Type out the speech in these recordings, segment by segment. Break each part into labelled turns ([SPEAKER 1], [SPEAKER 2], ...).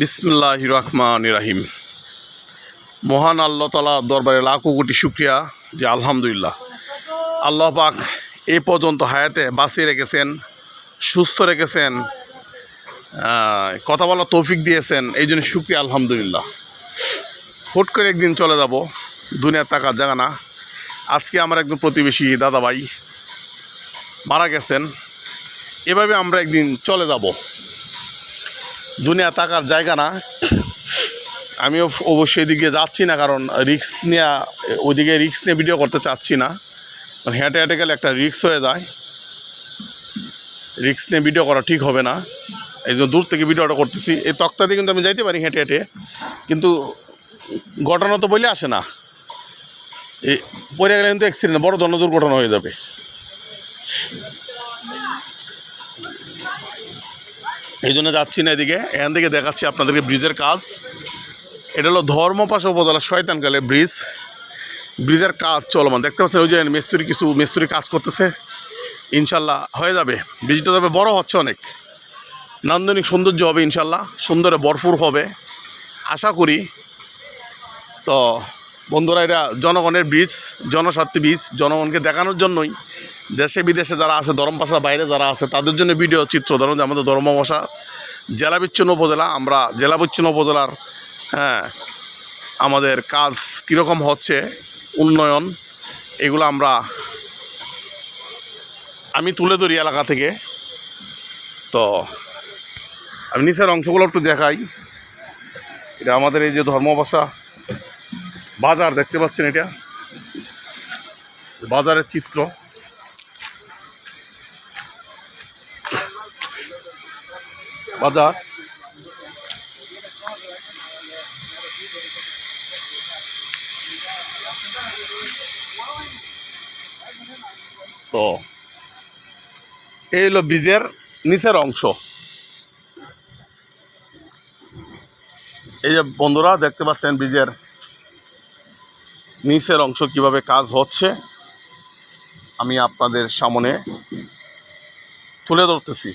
[SPEAKER 1] বিসমুল্লাহ রহমান রাহিম। মহান আল্লাহ তালা দরবারে লাখো কোটি শুক্রিয়া যে আলহামদুলিল্লাহ। আল্লাহ পাক এই পর্যন্ত হায়াতে বাঁচিয়ে রেখেছেন, সুস্থ রেখেছেন কথা বলার তৌফিক দিয়েছেন, এই জন্য শুক্রিয়া, আলহামদুলিল্লাহ। হুট করে একদিন চলে যাব, দুনিয়ার টাকার জায়গা না। আজকে আমার একজন প্রতিবেশী দাদাভাই মারা গেছেন। এভাবে আমরা একদিন চলে যাব। দুনিয়া থাকার জায়গা না। আমিও অবশ্যই এদিকে যাচ্ছি না, কারণ রিক্স নেওয়া ওইদিকে রিক্স নিয়ে ভিডিও করতে চাচ্ছি না। কারণ হেঁটে হেঁটে গেলে একটা রিক্স হয়ে যায়। রিক্স নিয়ে ভিডিও করা ঠিক হবে না। এই জন্য দূর থেকে ভিডিওটা করতেছি। এই তক্তা দিয়ে কিন্তু আমি যাইতে পারি হেঁটে হেঁটে। কিন্তু ঘটনা তো বলে আসে না। এই পড়ে গেলে কিন্তু অ্যাক্সিডেন্ট বড় ধরনের দুর্ঘটনা হয়ে যাবে। এই জন্য যাচ্ছি না এদিকে। এখান থেকে দেখাচ্ছি আপনাদেরকে ব্রিজের কাজ। এটা হলো ধর্মপাশা উপজেলার শয়তানকালে ব্রিজ। ব্রিজের কাজ চলমান। দেখতে পাচ্ছেন, ওই যে মিস্ত্রি কিছু, মিস্ত্রি কাজ করতেছে। ইনশাল্লাহ হয়ে যাবে। ব্রিজটা তবে বড় হচ্ছে অনেক। নান্দনিক সৌন্দর্য হবে ইনশাল্লাহ। সুন্দরে ভরপুর হবে। আশা করি। তো বন্ধুরা, এটা জনগণের ব্রিজ, জনস্বার্থী ব্রিজ। জনগণকে দেখানোর জন্যই দেশে বিদেশে যারা আছে, ধর্মপাশার বাইরে যারা আছে, তাদের জন্য ভিডিও চিত্র, ধরুন যে আমাদের ধর্মপাশা জেলা বিচ্ছিন্ন উপজেলা, আমরা জেলা বিচ্ছিন্ন উপজেলার হ্যাঁ আমাদের কাজ কীরকম হচ্ছে, উন্নয়ন, এগুলো আমরা, আমি তুলে ধরি এলাকা থেকে। তো, আমি নিচের অংশগুলো একটু দেখাই। এটা আমাদের এই যে ধর্মভাষা বাজার, দেখতে পাচ্ছেন এটা? বাজারের চিত্র। বাজার। তো, এই হলো ব্রিজের নিচের অংশ। এই যে বন্ধুরা, দেখতে পাচ্ছেন ব্রিজের নিচের অংশ কীভাবে কাজ হচ্ছে। আমি আপনাদের সামনে তুলে ধরতেছি।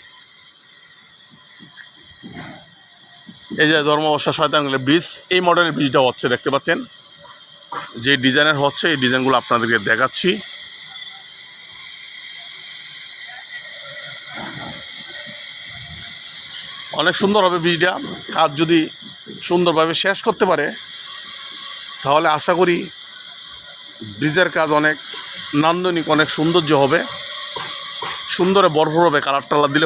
[SPEAKER 1] এই যে ধর্মবর্ষা শয়তানগুলো ব্রিজ, এই মডেলের ব্রিজটা হচ্ছে দেখতে পাচ্ছেন। যে ডিজাইনের হচ্ছে, এই ডিজাইনগুলো আপনাদেরকে দেখাচ্ছি। অনেক সুন্দর হবে ব্রিজটা। কাজ যদি সুন্দরভাবে শেষ করতে পারে, তাহলে আশা করি ব্রিজের কাজ অনেক নান্দনিক, অনেক সৌন্দর্য হবে। সুন্দরে ভরপুর হবে কালার টালার দিলে